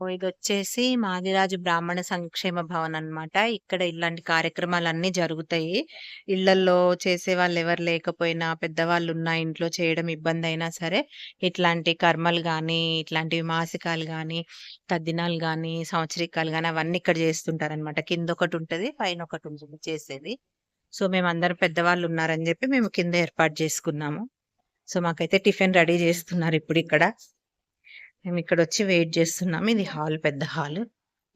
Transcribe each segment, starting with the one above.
ఓహ్! ఇదొచ్చేసి మాదిరాజు బ్రాహ్మణ సంక్షేమ భవన్ అన్నమాట. ఇక్కడ ఇలాంటి కార్యక్రమాలు అన్ని జరుగుతాయి. ఇళ్ళల్లో ఎవరు లేకపోయినా, పెద్దవాళ్ళు ఉన్న ఇంట్లో చేయడం ఇబ్బంది అయినా సరే, ఇట్లాంటి కర్మలు కానీ ఇట్లాంటివి మాసికాలు కానీ తద్దినాలు కానీ సంవత్సరికాలు కానీ అవన్నీ ఇక్కడ చేస్తుంటారన్నమాట కింద ఒకటి ఉంటుంది పైన ఒకటి ఉంటుంది చేసేది. సో, మేము అందరం పెద్దవాళ్ళు ఉన్నారని చెప్పి మేము కింద ఏర్పాటు చేసుకున్నాము సో, మాకైతే టిఫిన్ రెడీ చేస్తున్నారు ఇప్పుడు ఇక్కడ మేము ఇక్కడ వచ్చి వెయిట్ చేస్తున్నాం ఇది హాల్ పెద్ద హాల్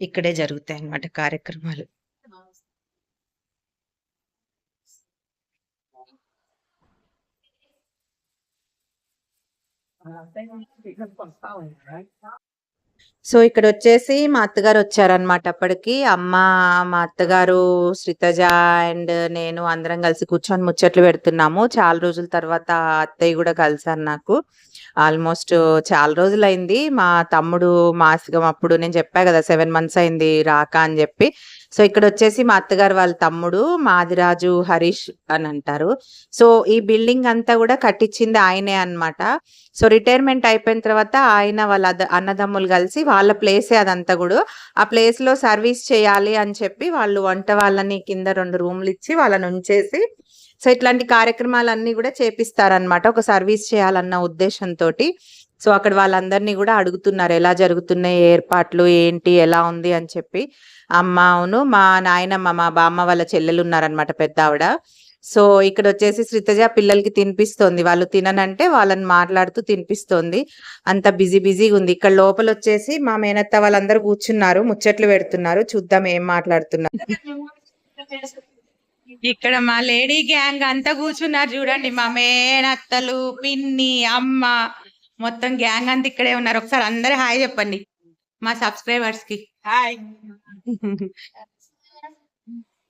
ఇక్కడే జరుగుతాయి అన్నమాట కార్యక్రమాలు. సో, ఇక్కడ వచ్చేసి మా అత్తగారు వచ్చారనమాట అప్పటికి. అమ్మ, మా అత్తగారు, శ్రితజ అండ్ నేను అందరం కలిసి కూర్చొని ముచ్చట్లు పెడుతున్నాము. చాలా రోజుల తర్వాత అత్తయ్య కూడా కలిసారు నాకు. ఆల్‌మోస్ట్ చాలా రోజులైంది. మా తమ్ముడు మాసికం అప్పుడు నేను చెప్పా కదా సెవెన్ మంత్స్ అయింది రాక అని చెప్పి. సో, ఇక్కడ వచ్చేసి మా అత్తగారు వాళ్ళ తమ్ముడు మాదిరాజు హరీష్ అని అంటారు. సో, ఈ బిల్డింగ్ అంతా కూడా కట్టించింది ఆయనే అనమాట సో, రిటైర్మెంట్ అయిపోయిన తర్వాత ఆయన వాళ్ళ అద అన్నదమ్ములు కలిసి వాళ్ళ ప్లేసే అదంతా కూడా. ఆ ప్లేస్‌లో సర్వీస్ చేయాలి అని చెప్పి వాళ్ళు వంట వాళ్ళని కింద రెండు రూమ్లు ఇచ్చి వాళ్ళని ఉంచేసి సో, ఇట్లాంటి కార్యక్రమాలన్నీ కూడా చేపిస్తారనమాట. ఒక సర్వీస్ చేయాలన్న ఉద్దేశంతో సో, అక్కడ వాళ్ళందరిని కూడా అడుగుతున్నారు. ఎలా జరుగుతున్నాయి ఏర్పాట్లు, ఏంటి, ఎలా ఉంది అని చెప్పి. అమ్మ అవును మా నాయనమ్మ, మా బామ్మ వాళ్ళ చెల్లెలు ఉన్నారన్నమాట పెద్ద ఆవిడ సో, ఇక్కడ వచ్చేసి శ్రీతజ పిల్లలకి తినిపిస్తోంది. వాళ్ళు తిననంటే వాళ్ళని మాట్లాడుతూ తినిపిస్తోంది. అంత బిజీ బిజీగుంది. ఇక్కడ లోపల వచ్చేసి మా మేనత్త వాళ్ళందరూ కూర్చున్నారు. ముచ్చట్లు పెడుతున్నారు. చూద్దాం ఏం మాట్లాడుతున్నారు. ఇక్కడ మా లేడీ గ్యాంగ్ అంతా కూర్చున్నారు జూడండి. మా మేనత్తలు, పిన్ని, అమ్మ మొత్తం గ్యాంగ్ అంతా ఇక్కడే ఉన్నారు. ఒకసారి అందరూ హాయ్ జెప్పండి. మా సబ్‌స్క్రైబర్స్‌కి. హాయ్.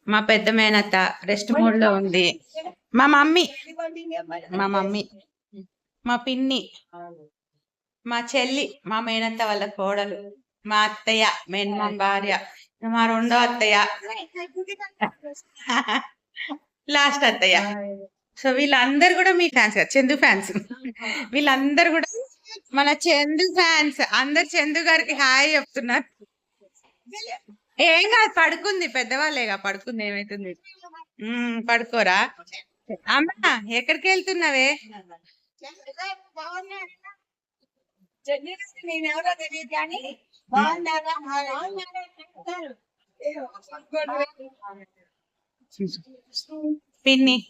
మా పెద్ద మేనత్త రెస్ట్ మోడ్‌లో ఉంది. మా మమ్మీ. మా మమ్మీ. మా పిన్ని. మా చెల్లి, మా మేనత్త వాళ్ళ కోడలు. మా అత్తయ్య, మేనమామ భార్య. మా రెండో అత్తయ్య. లాస్ట్ అత్తయ్య. సో, వీళ్ళందరూ గూడా మీ ఫ్యాన్స్ కదా! చందు ఫ్యాన్స్. వీళ్ళందరూ గూడా మన చందు ఫ్యాన్స్. అందరూ చందు గారికి హాయ్ జెప్తున్నారు. ఏం గాదు పడుకుంది. పెద్దవాళ్ళేగా పడుకుంది ఏమైతుంది. పడుకోరా? అమ్మ తెలీదు గానీ బాగున్నారా? పిన్ని.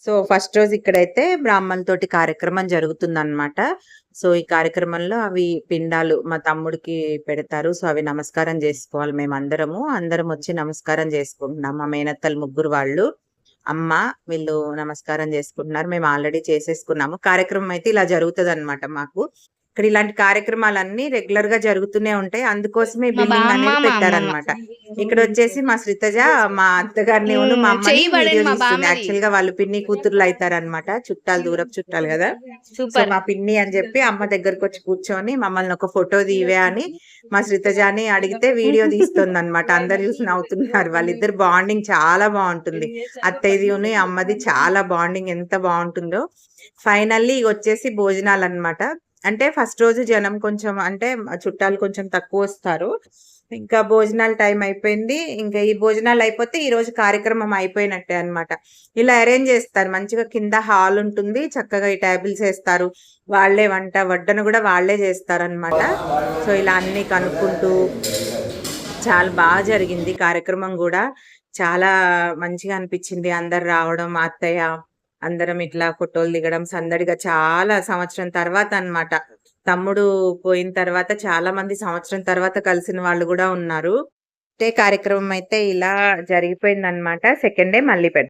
సో, ఫస్ట్ రోజు ఇక్కడైతే బ్రాహ్మణులతోటి కార్యక్రమం జరుగుతుందనమాట. సో, ఈ కార్యక్రమంలో అవి పిండాలు మా తమ్ముడికి పెడతారు. సో, అవి నమస్కారం జేసుకోవాలి మేమందరము. అందరమొచ్చి నమస్కారం జేసుకుంటున్నాం. మా మేనత్తలు ముగ్గురు వాళ్ళు. అమ్మ వీళ్ళు నమస్కారం జేసుకుంటున్నారు. మేము ఆల్రెడీ చేసేసుకున్నాము. కార్యక్రమం అయితే ఇలా జరుగుతదనమాట మాకు. ఇక్కడ ఇలాంటి కార్యక్రమాలన్నీ రెగ్యులర్‌గా జరుగుతూనే ఉంటాయి. అందుకోసమే బిల్డింగ్ అనేది. పెట్టారనమాట. ఇక్కడొచ్చేసి మా శ్రితజ మా అత్తగారిని. మా పడింది వీడియో తీస్తుంది. బామ్మది. యాక్చువల్‌గా వాళ్ళు పిన్ని కూతుర్లు అయితారనమాట. చుట్టాలు దూరపు చుట్టాలు గదా! So, super. మా పిన్ని అని జెప్పి అమ్మ దగ్గరకొచ్చి కూర్చొని మమ్మల్ని ఒక ఫోటో తీయవే అని మా శ్రితజని అడిగితే వీడియో తీస్తోందనమాట. అందరూ జూసి నవ్వుతున్నారు. వాళ్ళిద్దరి బాండింగ్ చాలా బావుంటుంది. అత్తయ్యదిను, అమ్మది చాలా బాండింగ్ ఎంత బావుంటుందో. ఫైనల్లీ ఇగొచ్చేసి భోజనాలనమాట. అంటే ఫస్ట్ రోజు జనం కొంచెం అంటే చుట్టాలు కొంచెం తక్కువ వస్తారు. ఇంకా భోజనాల టైం అయిపోయింది. ఇంకా ఈ భోజనాలు అయిపోతే ఈరోజు కార్యక్రమం అయిపోయినట్టే అనమాట ఇలా అరేంజ్ చేస్తారు. మంచిగా కింద హాల్ ఉంటుంది. చక్కగా ఈ టేబుల్స్ వేస్తారు. వాళ్ళే వంట, వడ్డను కూడా వాళ్ళే అనమాట సో, ఇలా అన్నీ కనుక్కుంటూ చాలా బాగా జరిగింది. కార్యక్రమం కూడా చాలా మంచిగా అనిపించింది. అందరు రావడం, అత్తయ్య అందరం ఇట్లా ఫోటోలు దిగడం సందడిగా చాలా సంవత్సరం తర్వాత అన్నమాట. తమ్ముడు పోయిన తర్వాత చాలా మంది సంవత్సరం తర్వాత కలిసిన వాళ్ళు కూడా ఉన్నారు. డే కార్యక్రమం అయితే ఇలా జరిగిపోయిందనమాట. సెకండ్ డే మళ్ళీ పెడతాం.